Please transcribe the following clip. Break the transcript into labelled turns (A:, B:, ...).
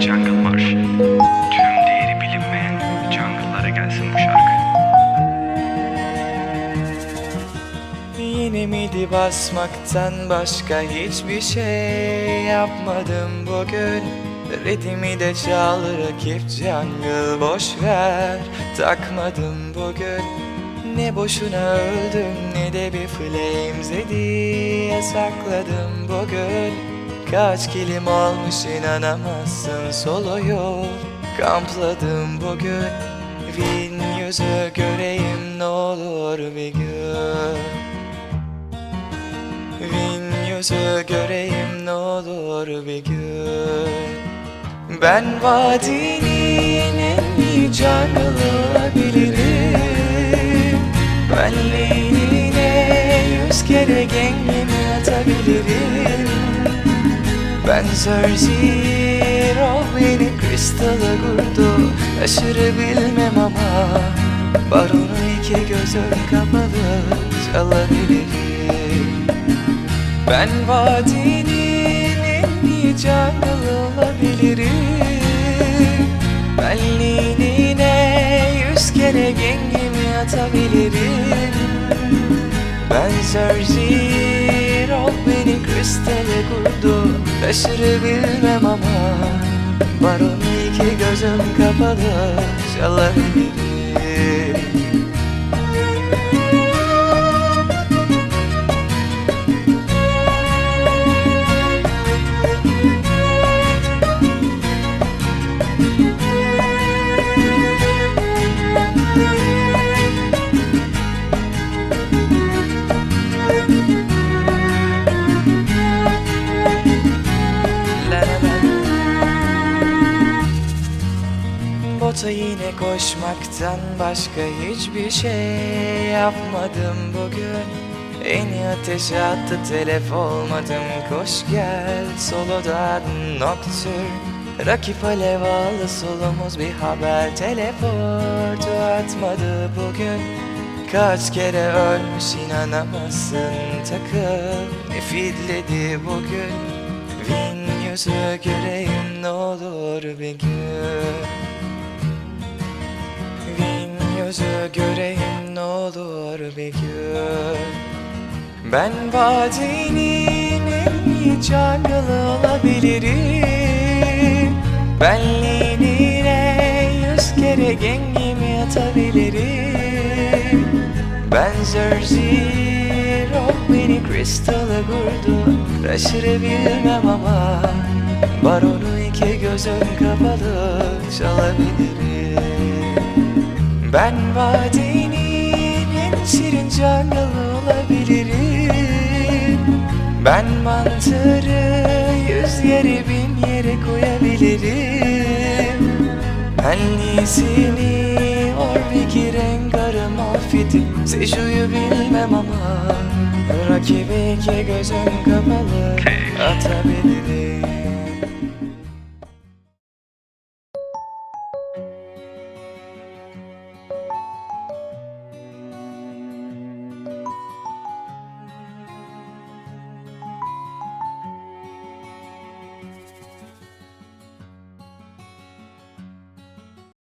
A: Jungle Marş. Tüm değeri bilinmeyen jungle'lara gelsin bu şarkı.
B: Yine midi basmaktan başka hiçbir şey yapmadım bugün Ritmi de çal rakip jungle boş ver Takmadım bugün Ne boşuna öldüm ne de bir flames hediye sakladım bugün Kaç kilim olmuş inanamazsın solo yol Kampladım bugün. Win yüzü göreyim ne olur bir gün. Win yüzü göreyim ne olur bir gün. Ben vadinin en iyi jungle olabilirim. Benliğine yüz kere gengimi atabilirim ben Zero beni kristala kurdu Aşırı bilmem ama Baronu iki gözüm kapalı çalabilirim. Ben vadinin en iyi jungle olabilirim. Benliğine yüz kere gengimi atabilirim. Ben Zero bilmem ama Baronu iki gözüm kapalı Çalabilirim Bota yine koşmaktan başka hiçbir şey yapmadım bugün. En iyi ateşe attı telef olmadım. Koş gel solodan noktur Rakip alev aldı solumuz bir haber Teleportu atmadı bugün. Kaç kere ölmüş inanamazsın takım. Ne fidledi bugün. Win yüzü göreyim ne olur bir gün Yüzü göreyim ne olur bir gün. Ben vadinin en iyi jungle olabilirim. Benliğine yüz kere gengimi atabilirim. Ben Zero beni kristala kurdu Aşırı bilmem ama Baronu iki gözüm kapalı çalabilirim Ben vadinin en şirin jungle olabilirim. Ben mantarı yüz yere bin yere koyabilirim. Ben iyisini orbiki rengarım affedip Seju'yu bilmem ama Rakibi iki gözüm kapalı atabilirim